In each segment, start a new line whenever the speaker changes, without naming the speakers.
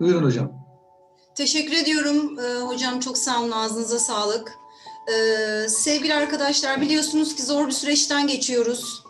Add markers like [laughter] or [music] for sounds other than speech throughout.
Buyurun hocam.
Teşekkür ediyorum Ee, hocam. Çok sağ olun. Ağzınıza sağlık. Ee, sevgili arkadaşlar biliyorsunuz ki zor bir süreçten geçiyoruz.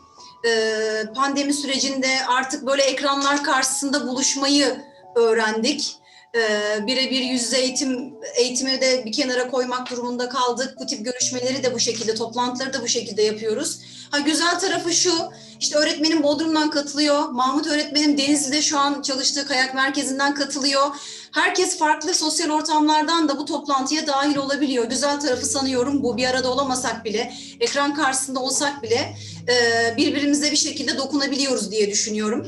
Ee, pandemi sürecinde artık böyle ekranlar karşısında buluşmayı öğrendik. Ee, birebir yüz yüze eğitim eğitimi de bir kenara koymak durumunda kaldık. Bu tip görüşmeleri de bu şekilde, toplantıları da bu şekilde yapıyoruz. Ha güzel tarafı şu, işte öğretmenim Bodrum'dan katılıyor. Mahmut öğretmenim Denizli'de şu an çalıştığı kayak merkezinden katılıyor. Herkes farklı sosyal ortamlardan da bu toplantıya dahil olabiliyor. Güzel tarafı sanıyorum bu bir arada olamasak bile, ekran karşısında olsak bile e, birbirimize bir şekilde dokunabiliyoruz diye düşünüyorum.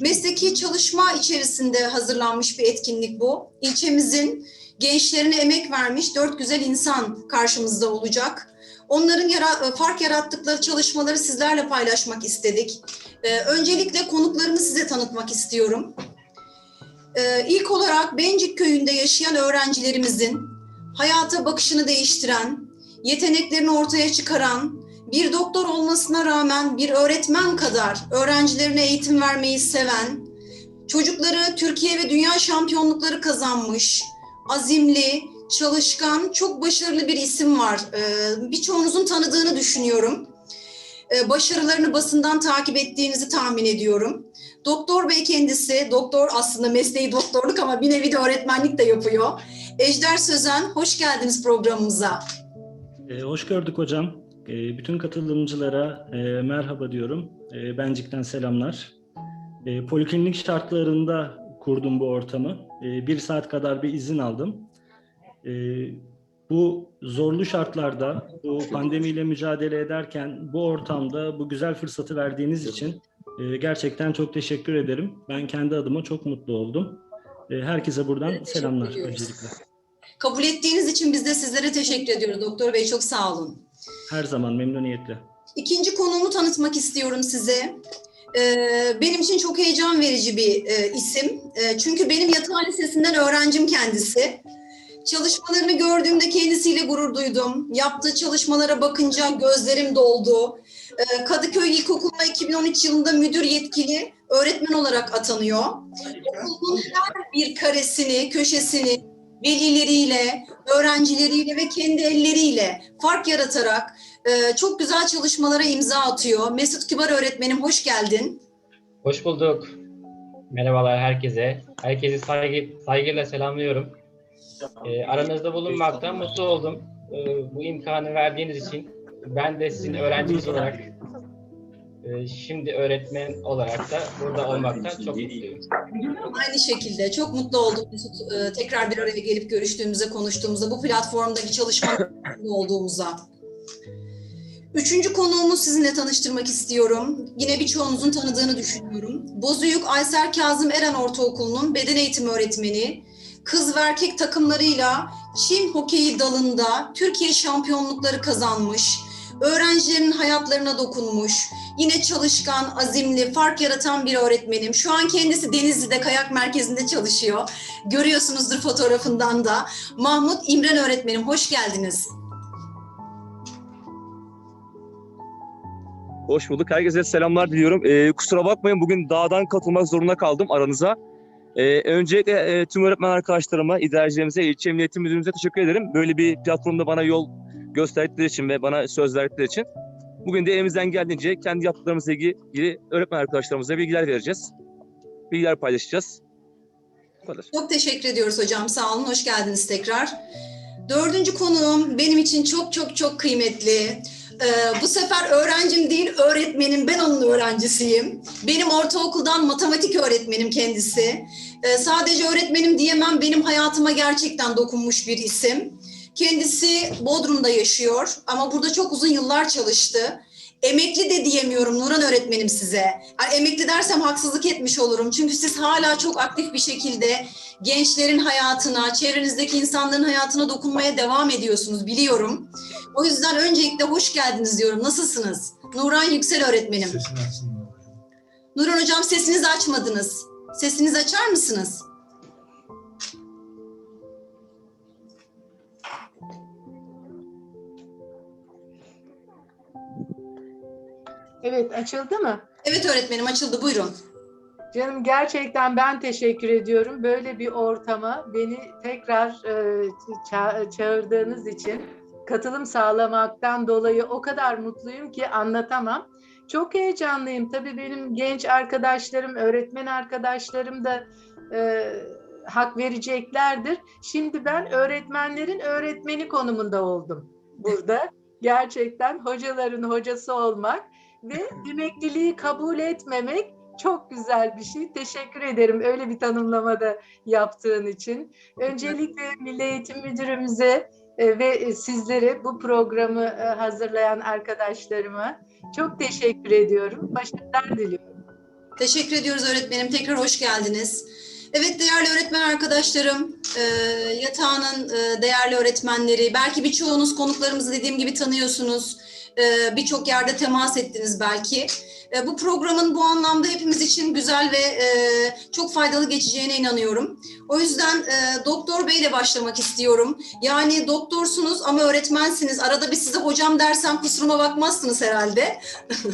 Mesleki çalışma içerisinde hazırlanmış bir etkinlik bu. İlçemizin gençlerine emek vermiş dört güzel insan karşımızda olacak. Onların yara- fark yarattıkları çalışmaları sizlerle paylaşmak istedik. Ee, öncelikle konuklarımı size tanıtmak istiyorum. Ee, ilk olarak Bencik Köyü'nde yaşayan öğrencilerimizin hayata bakışını değiştiren, yeteneklerini ortaya çıkaran, bir doktor olmasına rağmen bir öğretmen kadar öğrencilerine eğitim vermeyi seven, çocukları Türkiye ve dünya şampiyonlukları kazanmış, azimli, çalışkan, çok başarılı bir isim var. Ee, birçoğunuzun tanıdığını düşünüyorum. Ee, başarılarını basından takip ettiğinizi tahmin ediyorum. Doktor Bey kendisi, doktor aslında mesleği doktorluk ama bir nevi de öğretmenlik de yapıyor. Ejder Sözen, hoş geldiniz programımıza.
Ee, hoş gördük hocam. Ee, bütün katılımcılara e, merhaba diyorum. E, Bencik'ten selamlar. E, poliklinik şartlarında kurdum bu ortamı. E, bir saat kadar bir izin aldım. E, bu zorlu şartlarda, bu pandemiyle mücadele ederken bu ortamda bu güzel fırsatı verdiğiniz için e, gerçekten çok teşekkür ederim. Ben kendi adıma çok mutlu oldum. E, herkese buradan
Evet,
selamlar
ediyoruz.
öncelikle.
Kabul ettiğiniz için biz de sizlere teşekkür ediyoruz Doktor Bey. Çok sağ olun.
Her zaman memnuniyetle.
İkinci konuğumu tanıtmak istiyorum size. Ee, benim için çok heyecan verici bir e, isim. E, çünkü benim yatağan lisesinden öğrencim kendisi. Çalışmalarını gördüğümde kendisiyle gurur duydum. Yaptığı çalışmalara bakınca gözlerim doldu. Ee, Kadıköy İlkokulu'na 2013 yılında müdür yetkili öğretmen olarak atanıyor. Okulun her bir karesini, köşesini velileriyle, öğrencileriyle ve kendi elleriyle fark yaratarak ee, çok güzel çalışmalara imza atıyor. Mesut Kibar öğretmenim hoş geldin.
Hoş bulduk. Merhabalar herkese. Herkesi saygı, saygıyla selamlıyorum. Ee, aranızda bulunmaktan mutlu oldum. Ee, bu imkanı verdiğiniz için ben de sizin öğrenciniz olarak e, şimdi öğretmen olarak da burada olmaktan çok mutluyum.
Aynı şekilde çok mutlu oldum Mesut. Ee, tekrar bir araya gelip görüştüğümüzde, konuştuğumuzda, bu platformdaki çalışmanın [laughs] olduğumuza. Üçüncü konuğumu sizinle tanıştırmak istiyorum. Yine birçoğunuzun tanıdığını düşünüyorum. Bozuyuk Aysel Kazım Eren Ortaokulu'nun beden eğitimi öğretmeni. Kız ve erkek takımlarıyla çim hokeyi dalında Türkiye şampiyonlukları kazanmış. Öğrencilerin hayatlarına dokunmuş. Yine çalışkan, azimli, fark yaratan bir öğretmenim. Şu an kendisi Denizli'de kayak merkezinde çalışıyor. Görüyorsunuzdur fotoğrafından da. Mahmut İmren öğretmenim hoş geldiniz.
Hoş bulduk. Herkese selamlar diliyorum. Ee, kusura bakmayın bugün dağdan katılmak zorunda kaldım aranıza. Ee, öncelikle e, tüm öğretmen arkadaşlarıma, idarecilerimize, ilçe emniyetim müdürümüze teşekkür ederim. Böyle bir platformda bana yol gösterdikleri için ve bana söz verdikleri için. Bugün de elimizden geldiğince kendi yaptıklarımızla ilgili öğretmen arkadaşlarımıza bilgiler vereceğiz. Bilgiler paylaşacağız. Bu kadar.
Çok teşekkür ediyoruz hocam. Sağ olun. Hoş geldiniz tekrar. Dördüncü konuğum benim için çok çok çok kıymetli. Ee, bu sefer öğrencim değil öğretmenim. Ben onun öğrencisiyim. Benim ortaokuldan matematik öğretmenim kendisi. Ee, sadece öğretmenim diyemem. Benim hayatıma gerçekten dokunmuş bir isim. Kendisi Bodrum'da yaşıyor ama burada çok uzun yıllar çalıştı. Emekli de diyemiyorum Nuran öğretmenim size. Yani emekli dersem haksızlık etmiş olurum. Çünkü siz hala çok aktif bir şekilde gençlerin hayatına, çevrenizdeki insanların hayatına dokunmaya devam ediyorsunuz biliyorum. O yüzden öncelikle hoş geldiniz diyorum. Nasılsınız? Nuran Yüksel öğretmenim.
Sesini açsın.
Nuran hocam sesinizi açmadınız. Sesinizi açar mısınız?
Evet açıldı mı?
Evet öğretmenim açıldı buyurun.
Canım gerçekten ben teşekkür ediyorum. Böyle bir ortama beni tekrar e, ça- çağırdığınız için katılım sağlamaktan dolayı o kadar mutluyum ki anlatamam. Çok heyecanlıyım. Tabii benim genç arkadaşlarım, öğretmen arkadaşlarım da e, hak vereceklerdir. Şimdi ben öğretmenlerin öğretmeni konumunda oldum burada. Gerçekten hocaların hocası olmak ve emekliliği kabul etmemek çok güzel bir şey. Teşekkür ederim öyle bir tanımlamada yaptığın için. Öncelikle Milli Eğitim Müdürümüze e, ve sizlere bu programı e, hazırlayan arkadaşlarıma çok teşekkür ediyorum. Başarılar diliyorum.
Teşekkür ediyoruz öğretmenim. Tekrar hoş geldiniz. Evet değerli öğretmen arkadaşlarım, e, yatağının e, değerli öğretmenleri, belki birçoğunuz konuklarımızı dediğim gibi tanıyorsunuz. E, Birçok yerde temas ettiniz belki. E, bu programın bu anlamda hepimiz için güzel ve e, çok faydalı geçeceğine inanıyorum. O yüzden e, Doktor Bey ile başlamak istiyorum. Yani doktorsunuz ama öğretmensiniz. Arada bir size hocam dersem kusuruma bakmazsınız herhalde. [laughs]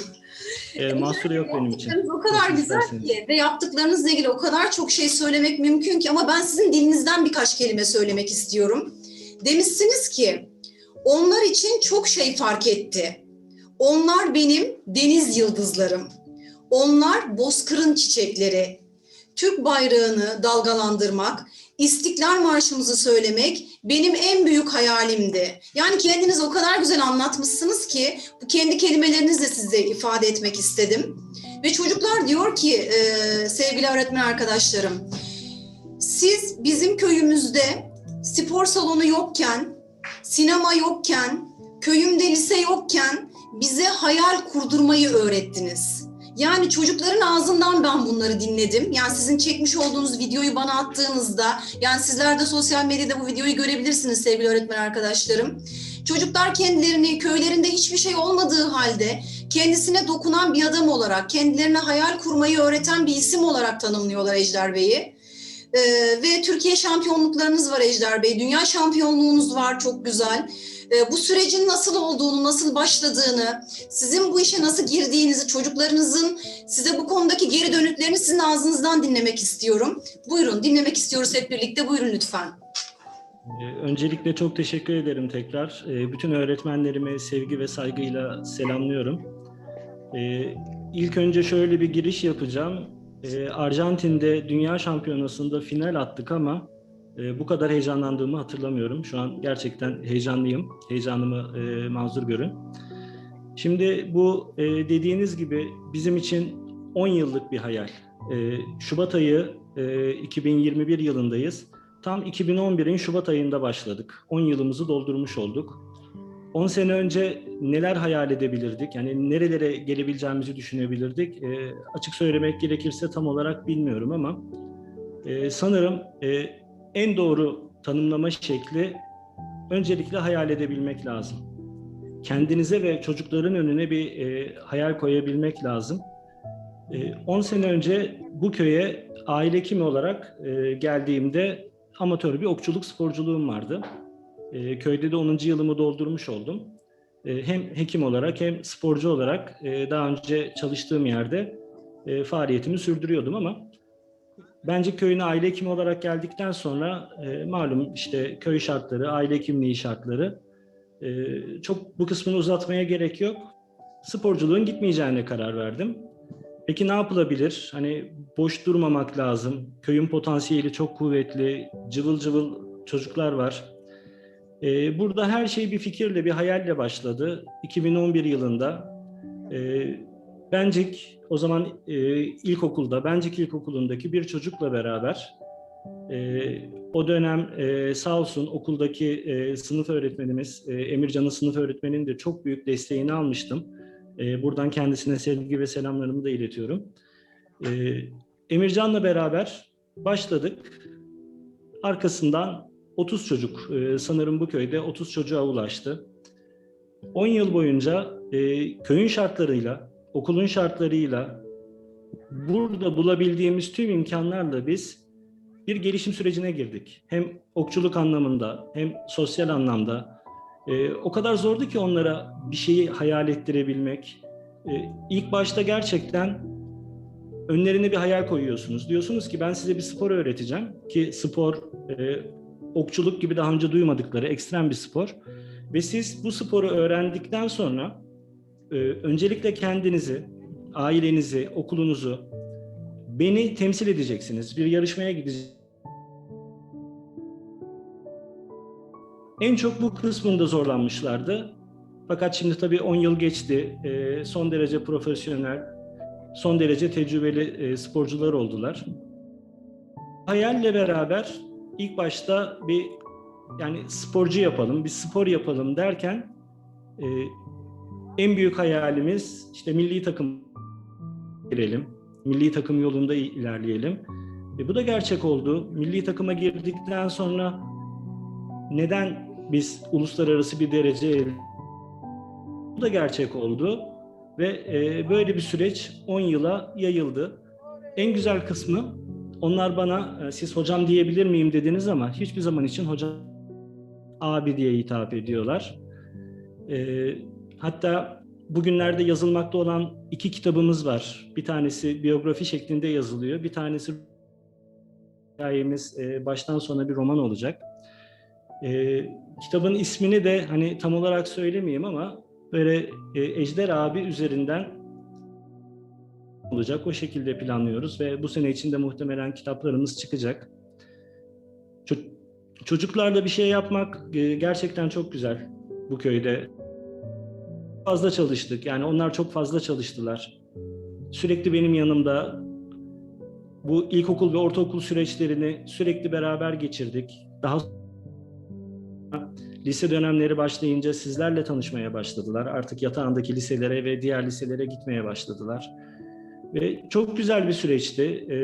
E, mahsuru yok benim için.
O kadar
Nasıl
güzel ki ve yaptıklarınızla ilgili o kadar çok şey söylemek mümkün ki ama ben sizin dilinizden birkaç kelime söylemek istiyorum. Demişsiniz ki onlar için çok şey fark etti. Onlar benim deniz yıldızlarım. Onlar bozkırın çiçekleri. Türk bayrağını dalgalandırmak, İstiklal Marşımızı söylemek benim en büyük hayalimdi. Yani kendiniz o kadar güzel anlatmışsınız ki bu kendi kelimelerinizle size ifade etmek istedim. Ve çocuklar diyor ki e, sevgili öğretmen arkadaşlarım, siz bizim köyümüzde spor salonu yokken, sinema yokken, köyümde lise yokken bize hayal kurdurmayı öğrettiniz. Yani çocukların ağzından ben bunları dinledim. Yani sizin çekmiş olduğunuz videoyu bana attığınızda, yani sizler de sosyal medyada bu videoyu görebilirsiniz sevgili öğretmen arkadaşlarım. Çocuklar kendilerini köylerinde hiçbir şey olmadığı halde kendisine dokunan bir adam olarak, kendilerine hayal kurmayı öğreten bir isim olarak tanımlıyorlar Ejder Bey'i. Ee, ve Türkiye şampiyonluklarınız var Ejder Bey, dünya şampiyonluğunuz var çok güzel. Ee, bu sürecin nasıl olduğunu, nasıl başladığını, sizin bu işe nasıl girdiğinizi, çocuklarınızın size bu konudaki geri dönütlerini sizin ağzınızdan dinlemek istiyorum. Buyurun, dinlemek istiyoruz hep birlikte. Buyurun lütfen.
E, öncelikle çok teşekkür ederim tekrar. E, bütün öğretmenlerimi sevgi ve saygıyla selamlıyorum. E, ilk önce şöyle bir giriş yapacağım. E, Arjantin'de Dünya Şampiyonası'nda final attık ama e, bu kadar heyecanlandığımı hatırlamıyorum. Şu an gerçekten heyecanlıyım. Heyecanımı e, mazur görün. Şimdi bu e, dediğiniz gibi bizim için 10 yıllık bir hayal. E, Şubat ayı e, 2021 yılındayız. Tam 2011'in Şubat ayında başladık. 10 yılımızı doldurmuş olduk. 10 sene önce neler hayal edebilirdik? Yani nerelere gelebileceğimizi düşünebilirdik? E, açık söylemek gerekirse tam olarak bilmiyorum ama e, sanırım e, en doğru tanımlama şekli öncelikle hayal edebilmek lazım. Kendinize ve çocukların önüne bir e, hayal koyabilmek lazım. E, 10 sene önce bu köye aile hekimi olarak e, geldiğimde amatör bir okçuluk sporculuğum vardı. E, köyde de 10. yılımı doldurmuş oldum. E, hem hekim olarak hem sporcu olarak e, daha önce çalıştığım yerde e, faaliyetimi sürdürüyordum ama bence köyüne aile hekimi olarak geldikten sonra e, malum işte köy şartları, aile hekimliği şartları e, çok bu kısmını uzatmaya gerek yok. Sporculuğun gitmeyeceğine karar verdim. Peki ne yapılabilir? Hani boş durmamak lazım. Köyün potansiyeli çok kuvvetli, cıvıl cıvıl çocuklar var. Ee, burada her şey bir fikirle, bir hayalle başladı. 2011 yılında e, Bencik, o zaman e, ilkokulda, Bencik İlkokulu'ndaki bir çocukla beraber e, o dönem e, sağ olsun okuldaki e, sınıf öğretmenimiz, e, Emircan'ın sınıf öğretmeninin de çok büyük desteğini almıştım. E, buradan kendisine sevgi ve selamlarımı da iletiyorum. E, Emircan'la beraber başladık. Arkasından 30 çocuk, e, sanırım bu köyde 30 çocuğa ulaştı. 10 yıl boyunca e, köyün şartlarıyla, okulun şartlarıyla, burada bulabildiğimiz tüm imkanlarla biz bir gelişim sürecine girdik. Hem okçuluk anlamında hem sosyal anlamda. E, o kadar zordu ki onlara bir şeyi hayal ettirebilmek. E, ilk başta gerçekten önlerine bir hayal koyuyorsunuz. Diyorsunuz ki ben size bir spor öğreteceğim ki spor okçuluk gibi daha önce duymadıkları ekstrem bir spor. Ve siz bu sporu öğrendikten sonra e, öncelikle kendinizi, ailenizi, okulunuzu, beni temsil edeceksiniz. Bir yarışmaya gideceksiniz. En çok bu kısmında zorlanmışlardı. Fakat şimdi tabii 10 yıl geçti. E, son derece profesyonel, son derece tecrübeli e, sporcular oldular. Hayalle beraber ilk başta bir yani sporcu yapalım, bir spor yapalım derken e, en büyük hayalimiz işte milli takım girelim, milli takım yolunda ilerleyelim. E, bu da gerçek oldu. Milli takıma girdikten sonra neden biz uluslararası bir derece bu da gerçek oldu ve e, böyle bir süreç 10 yıla yayıldı. En güzel kısmı onlar bana e, siz hocam diyebilir miyim dediniz ama hiçbir zaman için hocam abi diye hitap ediyorlar. E, hatta bugünlerde yazılmakta olan iki kitabımız var. Bir tanesi biyografi şeklinde yazılıyor. Bir tanesi hikayemiz e, baştan sona bir roman olacak. Kitabın ismini de hani tam olarak söylemeyeyim ama böyle Ejder abi üzerinden olacak. O şekilde planlıyoruz ve bu sene içinde muhtemelen kitaplarımız çıkacak. Ço- çocuklarla bir şey yapmak e, gerçekten çok güzel bu köyde. Fazla çalıştık. Yani onlar çok fazla çalıştılar. Sürekli benim yanımda bu ilkokul ve ortaokul süreçlerini sürekli beraber geçirdik. Daha lise dönemleri başlayınca sizlerle tanışmaya başladılar. Artık yatağındaki liselere ve diğer liselere gitmeye başladılar. Ve çok güzel bir süreçti. Ee,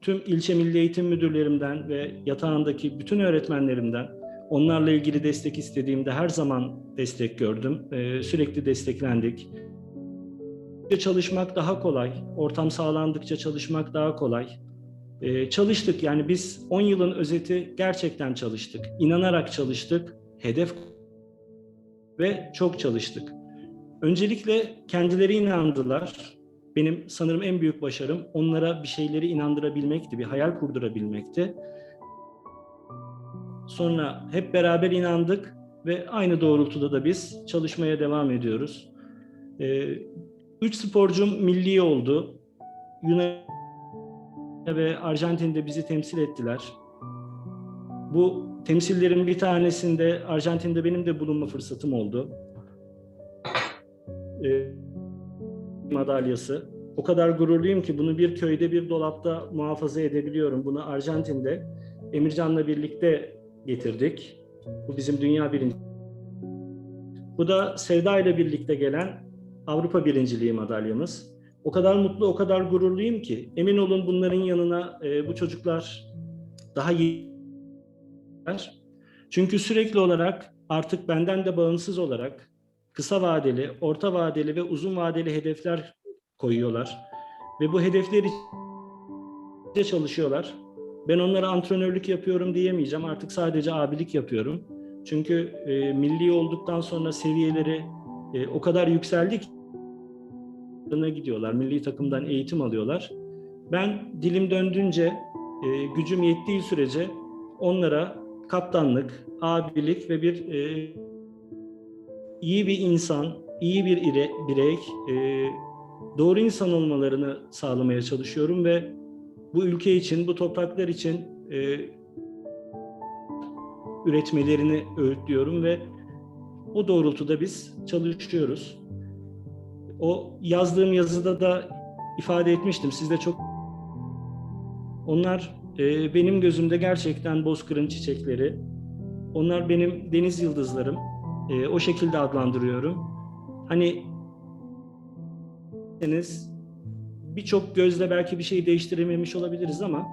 tüm ilçe milli eğitim müdürlerimden ve yatağındaki bütün öğretmenlerimden onlarla ilgili destek istediğimde her zaman destek gördüm. Ee, sürekli desteklendik. Çalışmak daha kolay. Ortam sağlandıkça çalışmak daha kolay. Ee, çalıştık yani biz 10 yılın özeti gerçekten çalıştık. İnanarak çalıştık. Hedef ve çok çalıştık. Öncelikle kendileri inandılar. Benim sanırım en büyük başarım onlara bir şeyleri inandırabilmekti, bir hayal kurdurabilmekti. Sonra hep beraber inandık ve aynı doğrultuda da biz çalışmaya devam ediyoruz. Ee, üç sporcum milli oldu. Yunan ve Arjantin'de bizi temsil ettiler. Bu temsillerin bir tanesinde Arjantin'de benim de bulunma fırsatım oldu. Ee, madalyası. O kadar gururluyum ki bunu bir köyde bir dolapta muhafaza edebiliyorum. Bunu Arjantin'de Emircan'la birlikte getirdik. Bu bizim dünya birinci. Bu da Sevda ile birlikte gelen Avrupa birinciliği madalyamız. O kadar mutlu, o kadar gururluyum ki emin olun bunların yanına e, bu çocuklar daha iyi. Çünkü sürekli olarak artık benden de bağımsız olarak kısa vadeli, orta vadeli ve uzun vadeli hedefler koyuyorlar. Ve bu hedefler için çalışıyorlar. Ben onlara antrenörlük yapıyorum diyemeyeceğim. Artık sadece abilik yapıyorum. Çünkü e, milli olduktan sonra seviyeleri e, o kadar yükseldi ki gidiyorlar. Milli takımdan eğitim alıyorlar. Ben dilim döndüğünce, e, gücüm yettiği sürece onlara kaptanlık, abilik ve bir e, iyi bir insan, iyi bir ire, birey, e, doğru insan olmalarını sağlamaya çalışıyorum ve bu ülke için, bu topraklar için e, üretmelerini öğütlüyorum ve o doğrultuda biz çalışıyoruz. O yazdığım yazıda da ifade etmiştim. Siz de çok onlar e, benim gözümde gerçekten bozkırın çiçekleri. Onlar benim deniz yıldızlarım. E, o şekilde adlandırıyorum. Hani birçok gözle belki bir şey değiştirememiş olabiliriz ama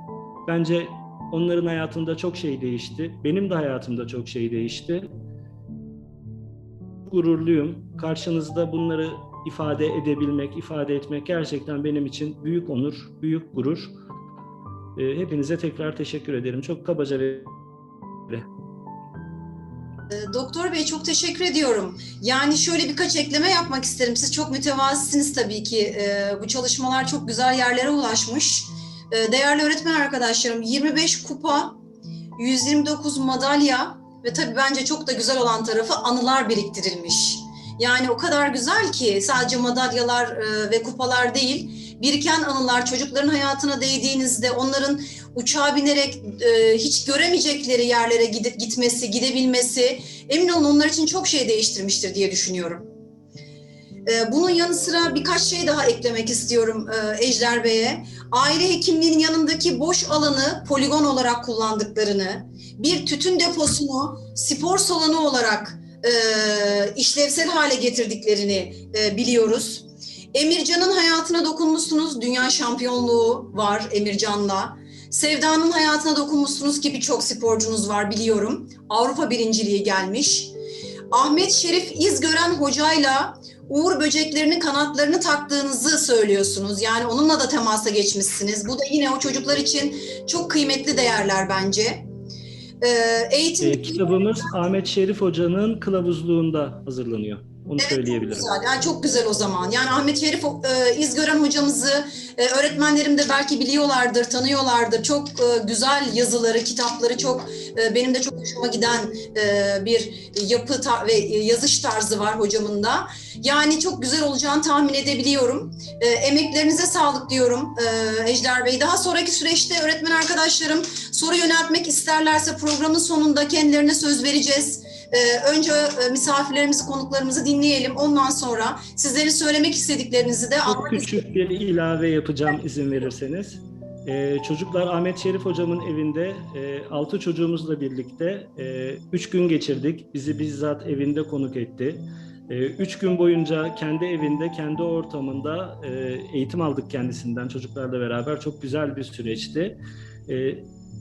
bence onların hayatında çok şey değişti. Benim de hayatımda çok şey değişti. Gururluyum. Karşınızda bunları ifade edebilmek, ifade etmek gerçekten benim için büyük onur, büyük gurur. E, hepinize tekrar teşekkür ederim. Çok kabaca ve
Doktor Bey çok teşekkür ediyorum. Yani şöyle birkaç ekleme yapmak isterim. Siz çok mütevazisiniz tabii ki. Ee, bu çalışmalar çok güzel yerlere ulaşmış. Ee, değerli öğretmen arkadaşlarım 25 kupa, 129 madalya ve tabii bence çok da güzel olan tarafı anılar biriktirilmiş. Yani o kadar güzel ki sadece madalyalar e, ve kupalar değil, biriken anılar çocukların hayatına değdiğinizde onların uçağa binerek e, hiç göremeyecekleri yerlere gidip gitmesi, gidebilmesi emin olun onlar için çok şey değiştirmiştir diye düşünüyorum. E, bunun yanı sıra birkaç şey daha eklemek istiyorum e, Ejder Bey'e. Aile hekimliğinin yanındaki boş alanı poligon olarak kullandıklarını, bir tütün deposunu spor salonu olarak e, işlevsel hale getirdiklerini e, biliyoruz. Emircan'ın hayatına dokunmuşsunuz. Dünya şampiyonluğu var Emircan'la. Sevda'nın hayatına dokunmuşsunuz ki birçok sporcunuz var biliyorum. Avrupa birinciliği gelmiş. Ahmet Şerif İzgören hocayla Uğur böceklerinin kanatlarını taktığınızı söylüyorsunuz. Yani onunla da temasa geçmişsiniz. Bu da yine o çocuklar için çok kıymetli değerler bence. Ee, eğitim
E, kitabımız Ahmet Şerif Hoca'nın kılavuzluğunda hazırlanıyor. Onu
Evet, çok
söyleyebilirim.
güzel. Yani çok güzel o zaman. Yani Ahmet Şerif e, İzgören hocamızı e, öğretmenlerim de belki biliyorlardır, tanıyorlardır. Çok e, güzel yazıları, kitapları çok e, benim de çok hoşuma giden e, bir yapı ta- ve yazış tarzı var hocamın da. Yani çok güzel olacağını tahmin edebiliyorum. E, emeklerinize sağlık diyorum e, Ejder Bey. Daha sonraki süreçte öğretmen arkadaşlarım soru yöneltmek isterlerse programın sonunda kendilerine söz vereceğiz. Ee, önce e, misafirlerimizi, konuklarımızı dinleyelim. Ondan sonra sizlerin söylemek istediklerinizi de
Çok küçük bir ilave yapacağım izin verirseniz. Ee, çocuklar Ahmet Şerif hocamın evinde e, altı çocuğumuzla birlikte e, üç gün geçirdik. Bizi bizzat evinde konuk etti. E, üç gün boyunca kendi evinde, kendi ortamında e, eğitim aldık kendisinden çocuklarla beraber. Çok güzel bir süreçti. E,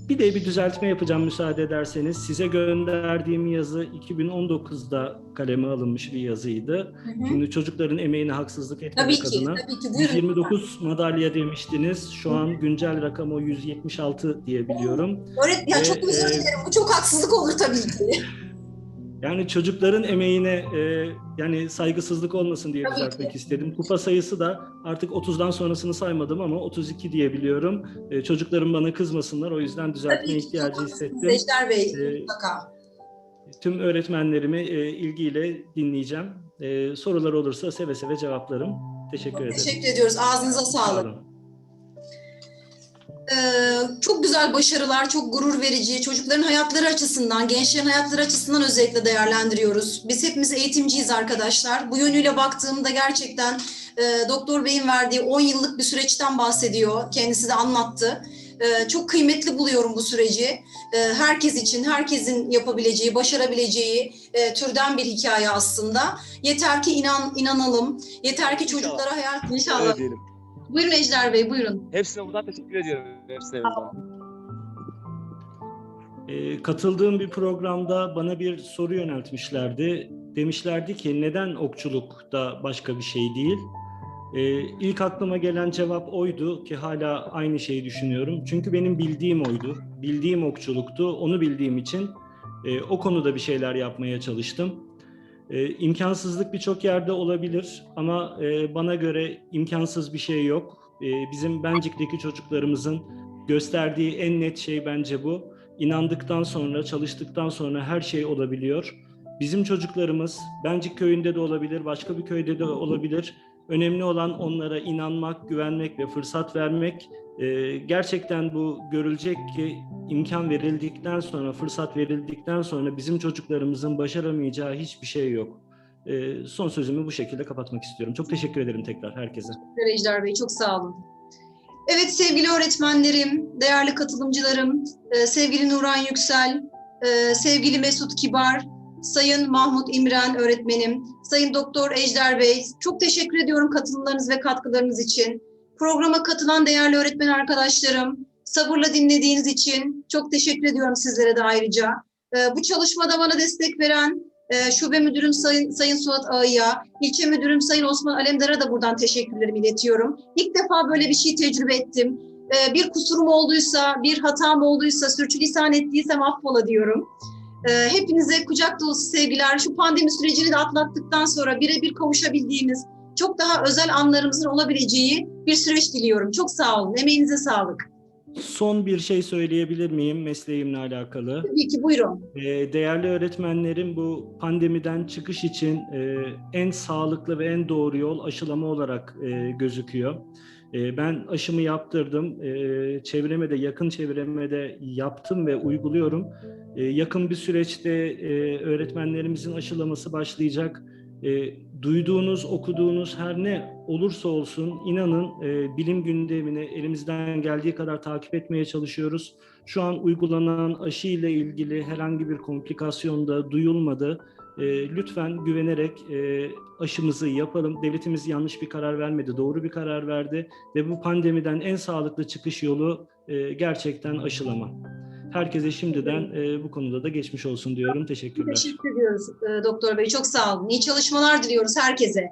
bir de bir düzeltme yapacağım müsaade ederseniz. Size gönderdiğim yazı 2019'da kaleme alınmış bir yazıydı.
Hı hı.
Şimdi çocukların emeğine haksızlık etmemek
Tabii ki,
adına
tabii ki. Buyurun.
129 madalya demiştiniz. Şu an güncel rakam o 176 diye biliyorum.
Öğret ya
Ve,
çok özür
e,
dilerim. Bu çok haksızlık olur tabii ki. [laughs]
Yani çocukların emeğine e, yani saygısızlık olmasın diye
Tabii
düzeltmek
ki.
istedim. Kupa sayısı da artık 30'dan sonrasını saymadım ama 32 diye biliyorum. E, çocuklarım bana kızmasınlar. O yüzden düzeltme ihtiyacı hissettim.
haklısınız Ejder Bey. Mutlaka.
Tüm öğretmenlerimi e, ilgiyle dinleyeceğim. E, soruları olursa seve seve cevaplarım. Teşekkür ederim.
Teşekkür ediyoruz. Ağzınıza
Sağ
sağlık.
olun.
Ee, çok güzel başarılar, çok gurur verici. Çocukların hayatları açısından, gençlerin hayatları açısından özellikle değerlendiriyoruz. Biz hepimiz eğitimciyiz arkadaşlar. Bu yönüyle baktığımda gerçekten e, Doktor Bey'in verdiği 10 yıllık bir süreçten bahsediyor. Kendisi de anlattı. E, çok kıymetli buluyorum bu süreci. E, herkes için, herkesin yapabileceği, başarabileceği e, türden bir hikaye aslında. Yeter ki inan inanalım. Yeter ki çocuklara hayal... İnşallah.
Öyle diyelim.
Buyurun Ejder Bey, buyurun.
Hepsine buradan teşekkür ediyorum. Hepsine buradan.
E, katıldığım bir programda bana bir soru yöneltmişlerdi. Demişlerdi ki neden okçuluk da başka bir şey değil? E, ilk aklıma gelen cevap oydu ki hala aynı şeyi düşünüyorum. Çünkü benim bildiğim oydu. Bildiğim okçuluktu. Onu bildiğim için e, o konuda bir şeyler yapmaya çalıştım. E, imkansızlık birçok yerde olabilir ama e, bana göre imkansız bir şey yok. E, bizim Bencik'teki çocuklarımızın gösterdiği en net şey bence bu inandıktan sonra, çalıştıktan sonra her şey olabiliyor. Bizim çocuklarımız Bencik köyünde de olabilir, başka bir köyde de olabilir. Önemli olan onlara inanmak, güvenmek ve fırsat vermek. Ee, gerçekten bu görülecek ki imkan verildikten sonra, fırsat verildikten sonra bizim çocuklarımızın başaramayacağı hiçbir şey yok. Ee, son sözümü bu şekilde kapatmak istiyorum. Çok teşekkür ederim tekrar herkese.
Teşekkürler Ejder Bey, çok sağ olun. Evet sevgili öğretmenlerim, değerli katılımcılarım, e, sevgili Nuran Yüksel, e, sevgili Mesut Kibar, Sayın Mahmut İmren öğretmenim, Sayın Doktor Ejder Bey, çok teşekkür ediyorum katılımlarınız ve katkılarınız için. Programa katılan değerli öğretmen arkadaşlarım, sabırla dinlediğiniz için çok teşekkür ediyorum sizlere de ayrıca. E, Bu çalışmada bana destek veren e, Şube Müdürüm Sayın, Sayın Suat Ağa'ya, İlçe Müdürüm Sayın Osman Alemdar'a da buradan teşekkürlerimi iletiyorum. İlk defa böyle bir şey tecrübe ettim. Ee, bir kusurum olduysa, bir hatam olduysa, sürçülisan ettiysem affola diyorum. Ee, hepinize kucak dolusu sevgiler. Şu pandemi sürecini de atlattıktan sonra birebir kavuşabildiğimiz, çok daha özel anlarımızın olabileceği bir süreç diliyorum. Çok sağ olun. Emeğinize sağlık.
Son bir şey söyleyebilir miyim mesleğimle alakalı?
Tabii ki buyurun.
Ee, Değerli öğretmenlerim bu pandemiden çıkış için e, en sağlıklı ve en doğru yol aşılama olarak e, gözüküyor. E, Ben aşımı yaptırdım. E, Çevreme de yakın çevreme de yaptım ve uyguluyorum. E, Yakın bir süreçte e, öğretmenlerimizin aşılaması başlayacak. Duyduğunuz, okuduğunuz her ne olursa olsun inanın e, bilim gündemini elimizden geldiği kadar takip etmeye çalışıyoruz. Şu an uygulanan aşı ile ilgili herhangi bir komplikasyon da duyulmadı. E, lütfen güvenerek e, aşımızı yapalım. Devletimiz yanlış bir karar vermedi, doğru bir karar verdi ve bu pandemiden en sağlıklı çıkış yolu e, gerçekten aşılama. Herkese şimdiden e, bu konuda da geçmiş olsun diyorum. Teşekkürler.
Teşekkür ediyoruz e, Doktor Bey. Çok sağ olun. İyi çalışmalar diliyoruz herkese.